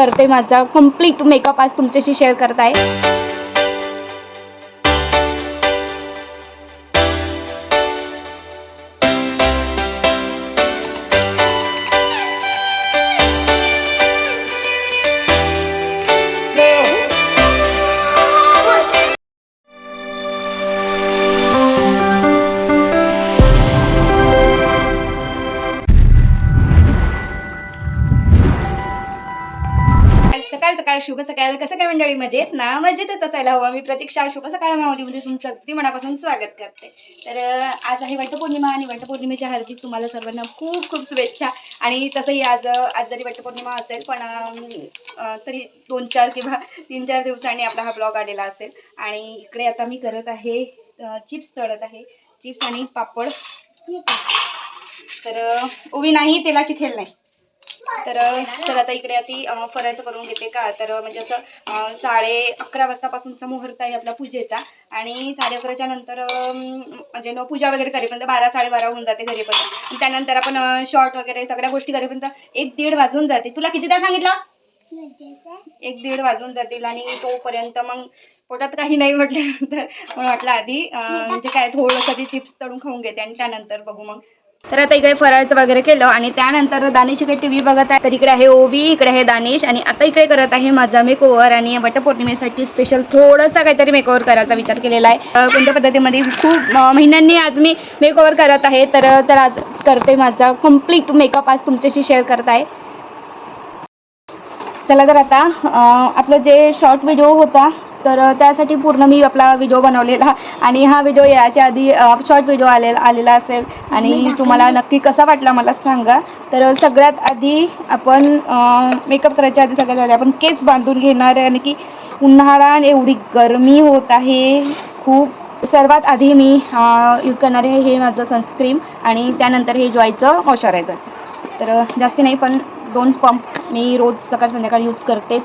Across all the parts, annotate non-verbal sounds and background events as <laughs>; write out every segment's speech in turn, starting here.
करते माझा. Complete makeup आज तुमच्याशी शेअर करत आहे. सकाळ सकाळ शुभ सकाळ कसं काय मंडळी मजेत? ना मजेतच असायला हवं. मी प्रतीक्षा शुभ सकाळ मावलीमध्ये तुमचं अगदी मनापासून स्वागत करते. तर आज आहे वटपौर्णिमा आणि वटपौर्णिमेच्या हार्दिक तुम्हाला सर्वांना खूप खूप शुभेच्छा. आणि तसंही आज आज जरी वटपौर्णिमा असेल पण तरी दोन चार किंवा तीन चार दिवसांनी आपला हा ब्लॉग आलेला असेल. आणि इकडे आता मी करत आहे चिप्स तळत आहे. चिप्स आणि पापड. तर ओवी उभी नाही तेला शिकेल नाही. तर तर आता इकडे आधी फरायचं करून घेते का? तर म्हणजे असं साडे अकरा वाजतापासूनचा मुहूर्त आहे आपला पूजेचा आणि साडे अकराच्या नंतर म्हणजे न पूजा वगैरे करेपर्यंत बारा साडेबारा होऊन जाते घरीपर्यंत. त्यानंतर आपण शॉर्ट वगैरे सगळ्या गोष्टी करेपर्यंत एक दीड वाजून जाते. तुला कितीदा सांगितलं? एक दीड वाजून जातील आणि तोपर्यंत मग पोटात काही नाही म्हटल्यानंतर <laughs> म्हणून वाटलं आधी म्हणजे काय थोडंसं कधी चिप्स तळून खाऊन घेते आणि त्यानंतर बघू मग. तर आता इकडे फराळचं वगैरे केलं आणि त्यानंतर दानिश इकडे टी व्ही बघत आहे. तर इकडे आहे ओवी इकडे आहे दानिश आणि आता इकडे करत आहे माझा मेकओव्हर आणि वटपौर्णिमेसाठी स्पेशल थोडंसं काहीतरी मेकओव्हर करायचा विचार केलेला आहे. कोणत्या पद्धतीमध्ये खूप महिन्यांनी आज मी मेकओव्हर करत आहे तर तर आज करते माझा कंप्लीट मेकअप आज तुमच्याशी शेअर करत आहे. चला तर आता आपलं जे शॉर्ट व्हिडिओ होता तर त्यासाठी पूर्ण मी आपला व्हिडिओ बनवलेला आणि हा व्हिडिओ याच्या आधी शॉर्ट व्हिडिओ आलेला आलेला असेल आणि तुम्हाला नक्की कसा वाटला मला सांगा. तर सगळ्यात आधी आपण मेकअप करायच्या आधी सगळ्यात आधी आपण केस बांधून घेणार आहे आणि की उन्हाळा आणि एवढी गरमी होत आहे. खूप सर्वात आधी मी यूज करणार आहे हे माझं सनस्क्रीम आणि त्यानंतर हे जॉयचं मॉइश्चरायझर तर जास्ती नाही पण दोन पंप मी रोज सकाळ संध्याकाळ यूज करतेच.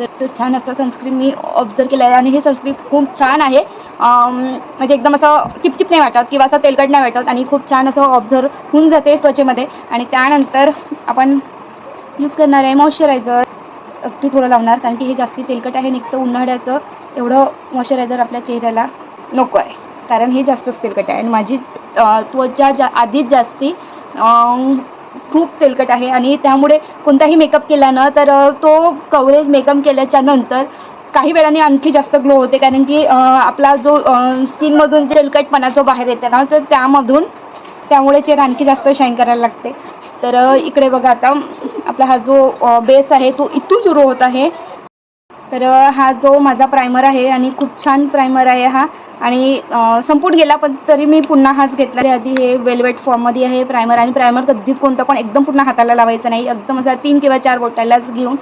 तर छान असं सनस्क्रीन मी ऑब्झर्व केला आहे आणि हे सनस्क्रीन खूप छान आहे. म्हणजे एकदम असं चिपचिप नाही वाटत किंवा असं तेलकट नाही वाटत आणि खूप छान असं ऑब्झर्व होऊन जाते त्वचेमध्ये. आणि त्यानंतर आपण यूज करणार आहे मॉइश्चरायझर अगदी थोडं लावणार कारण की हे जास्ती तेलकट आहे निघतं उन्हाळ्याचं एवढं मॉइश्चरायझर आपल्या चेहऱ्याला नको आहे. कारण हे जास्तच तेलकट आहे. आणि माझी त्वचा जा आधीच जास्ती खूप तेलकट आहे आणि त्यामुळे कोणताही मेकअप केला ना तर तो कव्हरेज मेकअप केल्याच्यानंतर काही वेळाने आणखी जास्त ग्लो होते. कारण की आपला जो स्किनमधून तेलकटपणा जो बाहेर येते ना तर त्यामधून त्यामुळे चेहरा आणखी जास्त शाईन करायला लागते. तर इकडे बघा आता आपला हा जो बेस आहे तो इथून सुरू होत आहे. तर हा जो माझा प्रायमर आहे आणि खूप छान प्रायमर आहे हा. आणि संपूट गेला पण तरी मी पुन्हा हाच घेतला. आधी हे वेलवेट फॉर्ममध्ये आहे प्रायमर आणि प्रायमर कधीच कोणतं पण एकदम पूर्ण हाताला लावायचं नाही. एकदम असं तीन किंवा चार बोटालाच घेऊन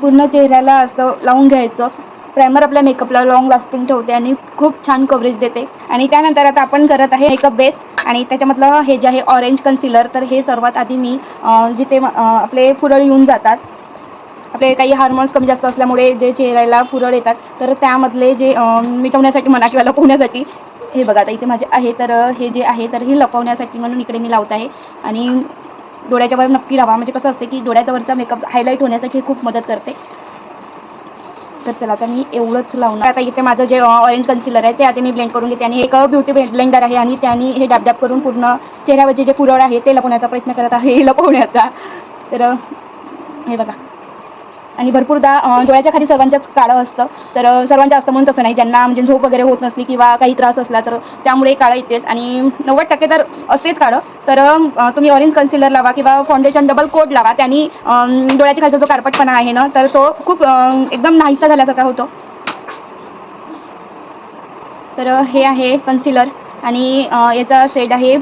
पूर्ण चेहऱ्याला असं लावून घ्यायचं. प्रायमर आपल्या मेकअपला लॉंग लास्टिंग ठेवते आणि खूप छान कव्हरेज देते. आणि त्यानंतर आता आपण करत आहे मेकअप बेस आणि त्याच्यामधलं हे जे आहे ऑरेंज कन्सिलर तर हे सर्वात आधी मी जिथे आपले फुरळ येऊन जातात. आपले काही हार्मोन्स कमी जास्त असल्यामुळे जे चेहऱ्याला फुरळ येतात तर त्यामधले जे मिटवण्यासाठी म्हणा किंवा लपवण्यासाठी हे बघा आता इथे माझे आहे तर हे जे आहे तर हे लपवण्यासाठी म्हणून इकडे मी लावत आहे. आणि डोळ्याच्यावर नक्की लावा. म्हणजे कसं असते की डोळ्याच्यावरचा मेकअप हायलाईट होण्यासाठी हे खूप मदत करते. तर चला आता मी एवढंच लावणार. आता इथे माझं जे ऑरेंज कन्सिलर आहे ते आता मी ब्लेंड करून घेते. आणि एक ब्युटी ब्लेंडर आहे आणि त्याने हे डाब करून पूर्ण चेहऱ्यावरचे जे पुरळ आहे ते लपवण्याचा प्रयत्न करत आहे लपवण्याचा. तर हे बघा. आणि भरपूरदा डोळ्याच्या खाली सर्वांच्याच काळं असतं. तर सर्वांच्या असतं म्हणून तसं नाही. ज्यांना म्हणजे झोप वगैरे होत नसली किंवा काही त्रास असला तर त्यामुळे काळं येतेच. आणि नव्वद टक्के तर असतेच काळं. तर तुम्ही ऑरेंज कन्सिलर लावा किंवा फाउंडेशन डबल कोट लावा. त्यांनी डोळ्याच्या खालचा जो कारपटपणा आहे ना तर तो खूप एकदम नाहीसा झाल्यासारखा होतो. तर हे आहे कन्सिलर आणि याचा सेट आहे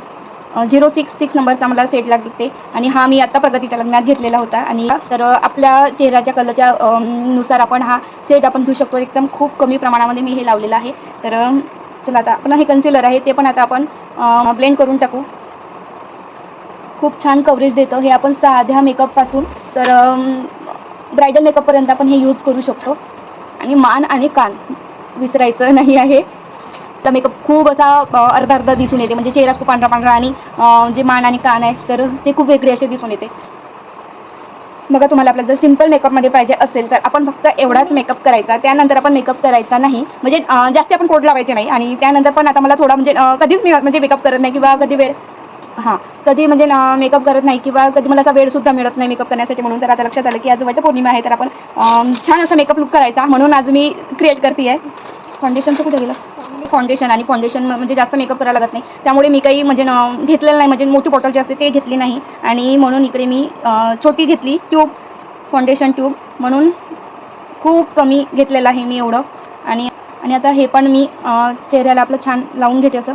झिरो सिक्स सिक्स नंबरचा मला सेट लागते आणि हा मी आत्ता प्रगतीच्या लग्नात घेतलेला होता. आणि तर आपल्या चेहऱ्याच्या कलरच्या नुसार आपण हा सेट आपण घेऊ शकतो. एकदम खूप कमी प्रमाणामध्ये मी हे लावलेलं आहे. तर चला आता आपण हे कन्सिलर आहे. ते पण आता आपण ब्लेंड करून टाकू. खूप छान कव्हरेज देतं. हे आपण साध्या मेकअपपासून तर ब्रायडल मेकअपपर्यंत आपण हे यूज करू शकतो. आणि मान आणि कान विसरायचं नाही आहे. तर मेकअप खूप असा अर्धा अर्धा दिसून येते. म्हणजे चेहरा खूप पांढरा पांढरा आणि जे मान आणि कान आहेत तर ते खूप वेगळे असे दिसून येते. बघा तुम्हाला आपल्याला जर सिंपल मेकअपमध्ये पाहिजे असेल तर आपण फक्त एवढाच मेकअप करायचा. त्यानंतर आपण मेकअप करायचा नाही. म्हणजे जास्त आपण कोट लावायचे नाही. आणि त्यानंतर पण आता मला थोडा म्हणजे कधीच मी म्हणजे मेकअप करत नाही किंवा कधी वेळ हां कधी म्हणजे मेकअप करत नाही किंवा कधी मला असा वेळसुद्धा मिळत नाही मेकअप करण्यासाठी म्हणून. तर आता लक्षात आलं की आज वटपौर्णिमा आहे तर आपण छान असा मेकअप लुक करायचा. म्हणून आज मी क्रिएट करते आहे फाउंडेशनचं कुठे गेलं? फाउंडेशन आणि फाउंडेशन म्हणजे जास्त मेकअप करायला लागत नाही. त्यामुळे मी काही म्हणजे घेतलेलं नाही. म्हणजे मोठी बॉटल जी असते ते घेतली नाही. आणि म्हणून इकडे मी छोटी घेतली ट्यूब फाउंडेशन ट्यूब म्हणून खूप कमी घेतलेलं आहे मी एवढं. आणि आणि आता हे पण मी चेहऱ्याला आपलं छान लावून घेते असं.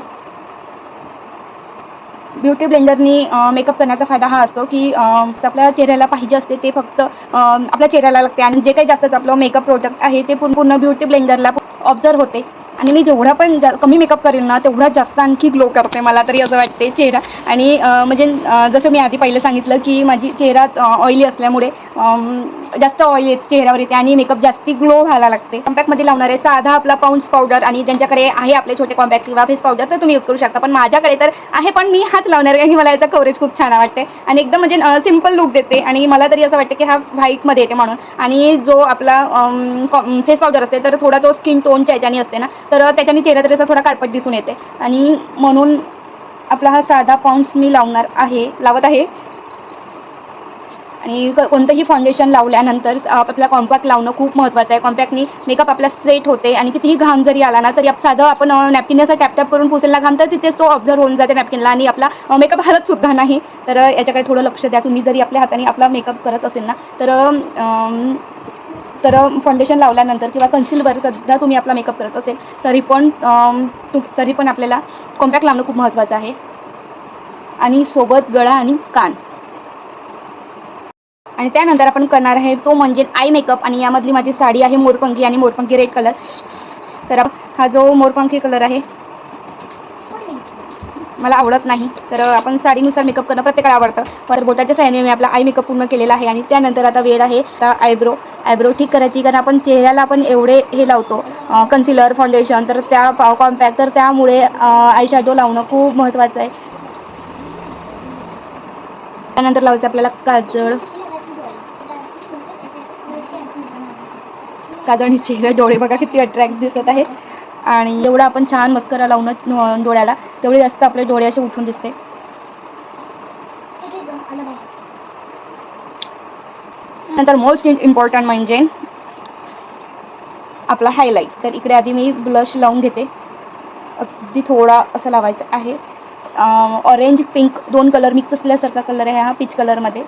ब्युटी ब्लेंडरनी मेकअप करण्याचा फायदा हा असतो की आपल्या चेहऱ्याला पाहिजे असते ते फक्त आपल्या चेहऱ्याला लागते. आणि जे काही जास्त आपलं मेकअप प्रोडक्ट आहे ते पूर्ण पूर्ण ब्युटी ब्लेंडरला ऑब्झर्व होते. आणि मी जेवढा पण जा कमी मेकअप करेल ना तेवढा जास्त आणखी ग्लो करते मला तरी असं वाटते चेहरा. आणि म्हणजे जसं मी आधी पहिलं सांगितलं की माझी चेहरा ऑइली असल्यामुळे जास्त ऑइल येत चेहऱ्यावर येते आणि मेकअप जास्ती ग्लो व्हायला लागते. कॉम्पॅक्टमध्ये लावणारे साधा आपला पाऊंड्स पावडर आणि ज्यांच्याकडे आहे आपले छोटे कॉम्पॅक्ट किंवा फेस पावडर तर तुम्ही यूज करू शकता. पण माझ्याकडे तर आहे पण मी हाच लावणार आहे आणि मला याचा कवरेज खूप छान वाटते आणि एकदम म्हणजे सिंपल लुक देते आणि मला तरी असं वाटतं की हा व्हाईटमध्ये येते म्हणून. आणि जो आपला फेस पावडर असते तर थोडा तो स्किन टोनच्या याच्याने असते ना तर त्याच्याने चेहरा तरी थोडा काळपट दिसून येते. आणि म्हणून आपला हा साधा पाऊंड्स मी लावणार आहे लावत आहे. आणि कोणतंही फाउंडेशन लावल्यानंतर आपला कॉम्पॅक्ट लावणं खूप महत्त्वाचं आहे. कॉम्पॅक्टनी मेकअप आपला सेट होते आणि कितीही घाम जरी आला ना तरी आप- साधं आपण नॅपकिन असं टॅपटॅप करून पुसेल ना घाम तर तिथेच तो ऑब्झर्व होऊन जाते नॅपकिनला आणि आपला मेकअप हरत सुद्धा नाही. तर याच्याकडे थोडं लक्ष द्या. तुम्ही जरी आपल्या हाताने आपला मेकअप करत असेल ना तर तर फाउंडेशन लावल्यानंतर किंवा कन्सिलवर सुद्धा तुम्ही आपला मेकअप करत असेल तरी पण तरी पण आपल्याला कॉम्पॅक्ट लावणं खूप महत्त्वाचं आहे. आणि सोबत गळा आणि कान. आणि त्यानंतर आपण करणार आहे तो म्हणजे आय मेकअप आणि यामधली माझी साडी आहे मोरपंखी आणि मोरपंखी रेड कलर तर हा जो मोरपंखी कलर आहे मला आवडत नाही. तर आपण साडीनुसार मेकअप करणं प्रत्येकाला आवडतं. पण बोटाच्या साह्याने मी आपला आय मेकअप पूर्ण केलेला आहे आणि त्यानंतर आता वेळ आहे आता आयब्रो आयब्रो ठीक करायची कारण आपण चेहऱ्याला आपण एवढे हे लावतो कन्सिलर फाउंडेशन तर त्या पाव कॉम्पॅक्ट तर त्यामुळे आयशॅडो लावणं खूप महत्त्वाचं आहे. त्यानंतर लावायचं आपल्याला काजळ. काजळ आणि चेहरा डोळे बघा किती अट्रॅक्ट दिसत आहे आणि जेवढा आपण छान मस्करा लावून डोळ्याला तेवढे जास्त आपले डोळे असे उठून दिसते. नंतर मोस्ट इम्पॉर्टंट म्हणजे आपला हायलाईट तर इकडे आधी मी ब्लश लावून घेते. अगदी थोडा असं लावायचं आहे. ऑरेंज पिंक दोन कलर मिक्स असल्यासारखा कलर आहे हा पीच कलरमध्ये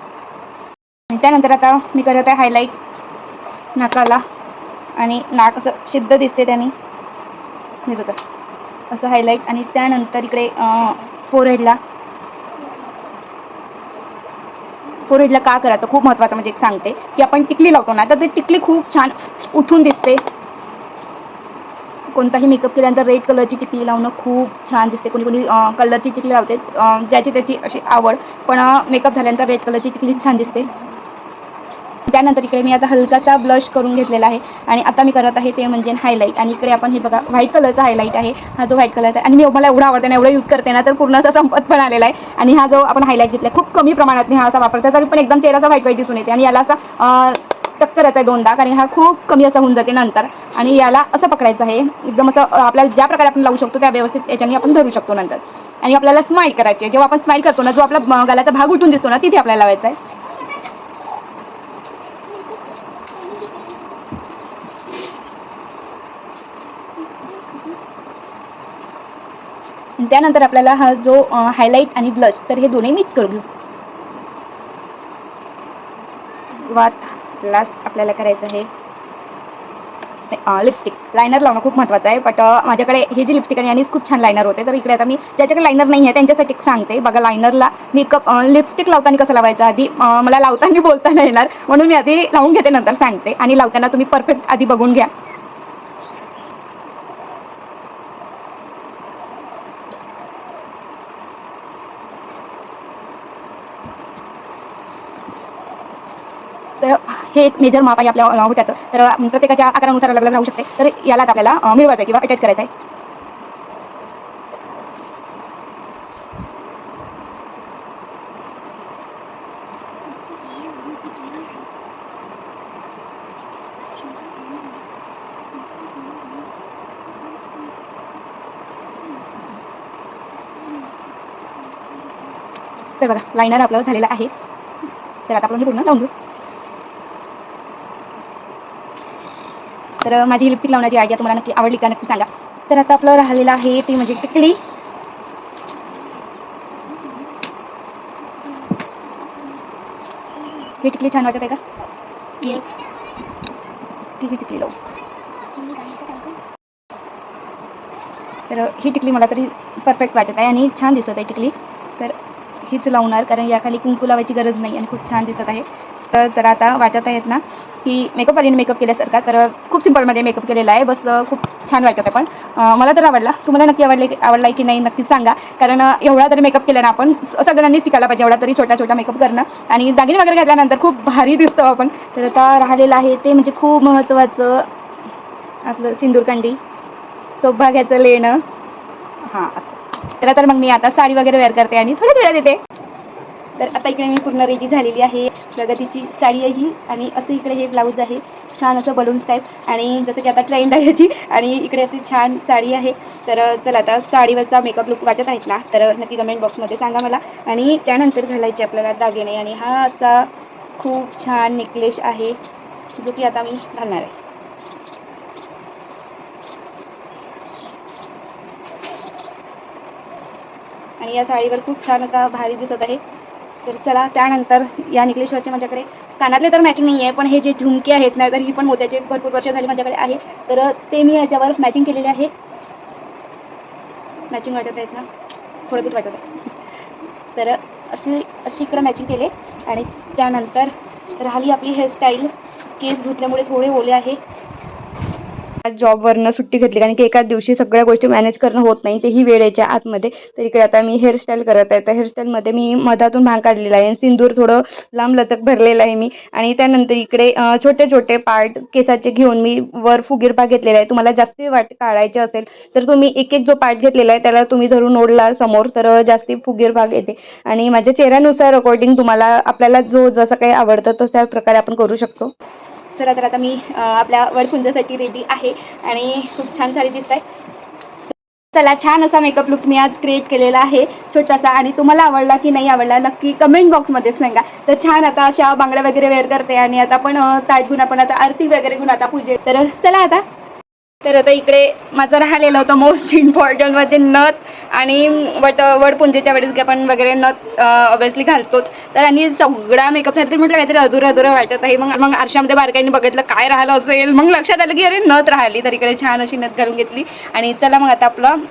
आणि त्यानंतर आता मी करत आहे हायलाईट नाकाला. आणि नाक असं सिद्ध दिसते त्याने. हे बघा. असं हायलाईट आणि त्यानंतर इकडे फोरहेडला फोरहेडला का करायचं? खूप महत्त्वाचं म्हणजे एक सांगते. की आपण टिकली लावतो ना तर ती टिकली खूप छान उठून दिसते. कोणताही मेकअप केल्यानंतर रेड कलरची टिकली लावणं खूप छान दिसते. कोणी कोणी कलरची टिकली लावते ज्याची त्याची अशी आवड. पण मेकअप झाल्यानंतर रेड कलरची टिकली छान दिसते. त्यानंतर इकडे मी आता हलकासा ब्लश करून घेतलेला आहे. आणि आता मी करत आहे ते म्हणजे हायलाईट आणि इकडे आपण हे बघा व्हाईट कलरचा हायलाईट आहे. हा जो व्हाईट कलर आहे. आणि मी मला एवढा आवडते ना एवढा यूज करते ना तर पूर्ण असा संपत पण आलेला आहे. आणि हा जो आपण हायलाईट घेतला खूप कमी प्रमाणात मी हा असा वापरते. तरी पण एकदम चेहरा व्हाईट व्हाईट दिसून येते. आणि याला असा अं, आहे दोनदा कारण हा खूप कमी असा होऊन जाते नंतर. आणि याला असं पकडायचं आहे. एकदम असं आपल्याला ज्या प्रकारे आपण लावू शकतो त्या व्यवस्थित याच्याने आपण धरू शकतो नंतर. आणि आपल्याला स्माईल करायची जेव्हा आपण स्माईल करतो ना जो आपला गालाचा भाग उठून दिसतो ना तिथे आपल्याला लावायचा आहे. त्यानंतर आपल्याला हा जो हायलाईट आणि ब्लश तर हे दोन्ही मिक्स करून घेऊ. वात लास्ट आपल्याला करायचं आहे. लिपस्टिक लायनर लावणं खूप महत्त्वाचं आहे बट माझ्याकडे हे जी लिपस्टिक आहे यानेच खूप छान लायनर होते तर इकडे आता मी ज्याच्याकडे लायनर नाही आहे त्यांच्यासाठी एक सांगते. बघा लायनरला मेकअप लिपस्टिक लावताना कसं लावायचं? आधी मला लावताना बोलता नाही येणार म्हणून मी आधी लावून घेते नंतर सांगते. आणि लावताना तुम्ही परफेक्ट आधी बघून घ्या. हे एक मेजर माप आहे आपल्या होत्याचं तर प्रत्येकाच्या आकारानुसार अलग अलग राहू शकते. तर यालाच आपल्याला मिळवायचं आहे किंवा अटॅच करायचं आहे. तर बघा लाईनर आपलं झालेला आहे. तर आता आपण हे पूर्ण लावून घेऊ. तर माझी ही लिपस्टिक लावण्याची आयडिया तुम्हाला नक्की आवडली का नक्की सांगा. तर आता आपलं राहिलेलं आहे ती म्हणजे टिकली. ही टिकली छान वाटत आहे का? टिकली लावू. तर ही टिकली मला तरी परफेक्ट वाटत आहे आणि छान दिसत आहे टिकली. तर हीच लावणार कारण याखाली कुंकू लावायची गरज नाही आणि खूप छान दिसत आहे. तर जरा आता वाटत आहेत ना की मेकअप आलीने मेकअप केल्यासारखा तर खूप सिम्पलमध्ये मेकअप केलेला आहे. बस खूप छान वाटत आहे पण. मला तर आवडला. तुम्हाला नक्की आवडले आवडला की नाही नक्की सांगा. कारण एवढा तरी मेकअप केला ना आपण सगळ्यांनी शिकायला पाहिजे एवढा तरी छोटा छोटा मेकअप करणं. आणि दागिने वगैरे घातल्यानंतर खूप भारी दिसतो आपण. तर आता राहिलेलं आहे ते म्हणजे खूप महत्त्वाचं आपलं सिंदूरकांडी. सौभाग्याचं लेणं. हां असं. त्याला तर मग मी आता साडी वगैरे वेअर करते आणि थोड्या वेळात येते. तर आता इकडे मी पूर्ण रेडी झालेली आहे. प्रगतीची साडी आहे ही आणि असं इकडे हे ब्लाऊज आहे. छान असं बलून्स टाईप आणि जसं की आता ट्रेंड आहे याची आणि इकडे अशी छान साडी आहे. तर चला आता साडीवरचा मेकअप लुक वाटत आहेत ना तर नक्की कमेंट बॉक्समध्ये सांगा मला. आणि त्यानंतर घालायचे आपल्याला दागिने आणि हा असा खूप छान नेकलेस आहे जो की आता मी घालणार आहे. आणि या साडीवर खूप छान असा भारी दिसत आहे. तर चला त्यानंतर या निकलेश्वरचे माझ्याकडे कानातले तर मॅचिंग नाही आहे पण हे जे झुमके आहेत ना तर ही पण मोत्याचे भरपूर वर्ष झाली माझ्याकडे आहे. तर ते मी याच्यावर मॅचिंग केलेले आहे. मॅचिंग वाटत आहेत ना? थोडं बहुत वाटत आहे. तर असे अशी इकडं मॅचिंग केले. आणि त्यानंतर राहिली आपली हेअरस्टाईल केस धुतल्यामुळे थोडे ओले आहे. जॉबवरनं सुट्टी घेतली कारण की एकाच दिवशी सगळ्या गोष्टी मॅनेज करणं होत नाही तेही वेळेच्या आतमध्ये. तर इकडे आता मी हेअरस्टाईल करत आहे. तर हेअरस्टाईलमध्ये मी मधातून भांग काढलेला आहे सिंदूर थोडं लांब लचक भरलेलं आहे मी. आणि त्यानंतर इकडे छोटे छोटे पार्ट केसाचे घेऊन मी वर फुगीर भाग घेतलेला आहे. तुम्हाला जास्ती वाट काढायचे असेल तर तुम्ही एक एक जो पार्ट घेतलेला आहे त्याला तुम्ही धरून ओढला समोर तर जास्ती फुगीर भाग येते. आणि माझ्या चेहऱ्यानुसार अकॉर्डिंग तुम्हाला आपल्याला जो जसं काही आवडतं तसं प्रकारे आपण करू शकतो. चला तर आता मी आपल्या वडफुंजासाठी रेडी आहे आणि खूप छान साडी दिसत आहे चला छान असा मेकअप लुक मी आज क्रिएट केलेला आहे छोटासा. आणि तुम्हाला आवडला की नाही आवडला नक्की कमेंट बॉक्समध्ये सांगा. तर छान आता अशा बांगड्या वगैरे वेअर करते आणि आता पण ताज ताट घेऊन आपण आता आरती वगैरे घेऊन आता पूजे तर चला आता. तर आता इकडे माझं राहिलेलं होतं मोस्ट इम्पॉर्टंट म्हणजे नथ आणि वट वडपुंजेच्या वेळेस की आपण वगैरे नथ ऑब्विसली घालतोच. तर आणि सगळा मेकअप झाला म्हटलं काहीतरी अधुरं अधुरं वाटत आहे. मग मग आरशामध्ये बारकाईने बघितलं काय राहिलं असेल. मग लक्षात आलं की अरे नथ राहिली. तर इकडे छान अशी नथ घालून घेतली. आणि चला मग आता आपलं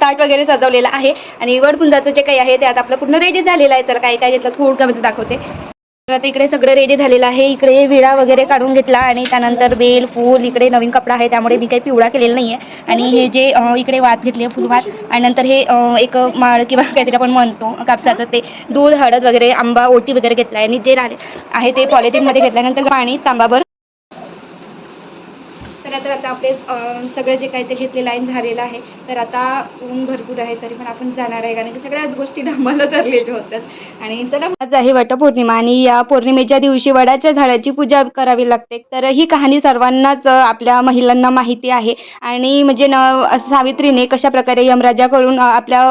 ताट वगैरे सजवलेलं आहे. आणि वडपुंजाचं जे काही आहे ते आता आपलं पूर्ण रेडी झालेलं आहे. चला काय काय घेतलं थोडक्यामध्ये दाखवते. आता इकडे सगळं रेडी झालेलं आहे. इकडे विळा वगैरे काढून घेतला आणि त्यानंतर बेल फूल इकडे नवीन कपडा आहे. त्यामुळे मी काही पिवळा केलेला नाही आहे आणि हे जे इकडे वात घेतले फुलवात. आणि नंतर हे एक माळ किंवा काहीतरी आपण म्हणतो कापसाचं ते दूध हळद वगैरे आंबा ओटी वगैरे घेतला आहे आणि जे राहिले आहे ते पॉलिथिनमध्ये घेतल्यानंतर पाणी तांबाभर चला तर आता आपले सगळं जे काही ते घेतलेलं आहे झालेलं आहे तर आता ऊन भरपूर आहे तरी पण आपण जाणार आहे. कारण की सगळ्याच गोष्टी मला तर लेट होतात आणि चला आज आहे वटपौर्णिमा आणि या पौर्णिमेच्या दिवशी वडाच्या झाडाची पूजा करावी लागते. तर ही कहाणी सर्वांनाच आपल्या महिलांना माहिती आहे. आणि म्हणजे न सावित्रीने कशा प्रकारे यमराजाकडून आपल्या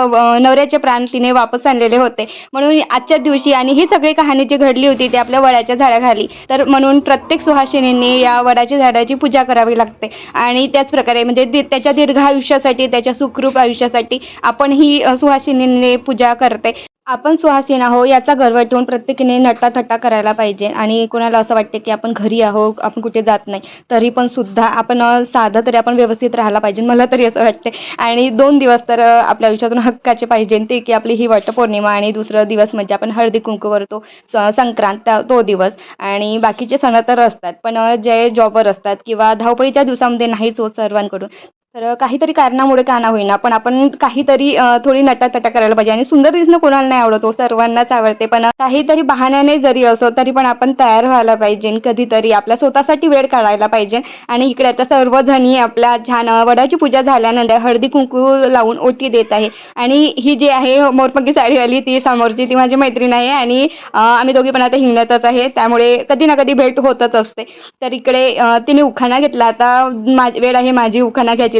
नवऱ्याचे प्राण तिने वापस आणलेले होते. म्हणून आजच्या दिवशी आणि ही सगळी कहाणी जी घडली होती ती आपल्या वडाच्या झाडाखाली. तर म्हणून प्रत्येक सुहासिनींनी या वडाच्या झाडाची पूजा करावी लागते. आणि त्याच प्रकारे म्हणजे दि- त्याच्या दीर्घ आयुष्यासाठी त्याच्या सुखरूप आयुष्यासाठी आपण ही सुहासिनींनी सुहासिनीने पूजा करते. आपण सुहासीन आहो याचा गर्व ठेवून प्रत्येकीने नटाथटा करायला पाहिजे. आणि कोणाला असं वाटते की आपण घरी आहो आपण कुठे जात नाही तरी पण सुद्धा आपण साधं तरी आपण व्यवस्थित राहायला पाहिजे. मला तरी असं वाटते आणि दोन दिवस तर आपल्या आयुष्यातून हक्काचे पाहिजे. ते की आपली ही वटपौर्णिमा आणि दुसरं दिवस म्हणजे आपण हळदी कुंकू करतो. स संक्रांत त्या- तो दिवस. आणि बाकीचे सण तर असतात. पण जे जॉबवर असतात किंवा धावपळीच्या दिवसामध्ये नाहीच होत सर्वांकडून तर काहीतरी कारणामुळे का ना होईना. पण आपण काहीतरी थोडी नटातटा करायला पाहिजे. आणि सुंदर दिसणं कोणाला नाही आवडतो हो, सर्वांनाच आवडते. पण काहीतरी बहाण्याने जरी असो तरी पण आपण तयार व्हायला पाहिजे. कधीतरी आपल्या स्वतःसाठी वेळ काढायला पाहिजे. आणि इकडे आता सर्वजणी आपल्या छान वडाची पूजा झाल्यानंतर हळदी कुंकू लावून ओटी देत आहे. आणि ही जी आहे हो, मोरपंकी आली ती समोरची ती माझी मैत्रीण आहे. आणि आम्ही दोघी पण आता हिंगण्यातच आहे. त्यामुळे कधी ना कधी भेट होतच असते. तर इकडे तिने उखाणा घेतला. आता वेळ आहे माझी उखाणा घ्यायची.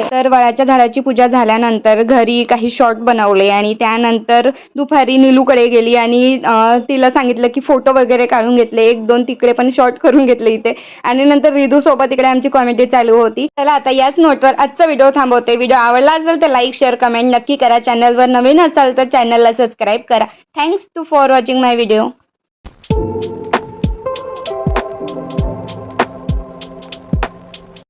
तर वळाच्या झाडाची पूजा झाल्यानंतर घरी काही शॉर्ट बनवले आणि त्यानंतर दुपारी नीलूकडे गेली आणि तिला सांगितलं की फोटो वगैरे काढून घेतले. एक दोन तिकडे पण शॉर्ट करून घेतले इथे. आणि नंतर रिदू सोबत इकडे आमची कॉमेडी चालू होती. चला आता याच नोटवर आजचा व्हिडिओ थांबवते. व्हिडिओ आवडला असेल तर लाईक शेअर कमेंट नक्की करा. चॅनलवर नवीन असाल तर चॅनलला सबस्क्राईब करा. Thanks to for watching my video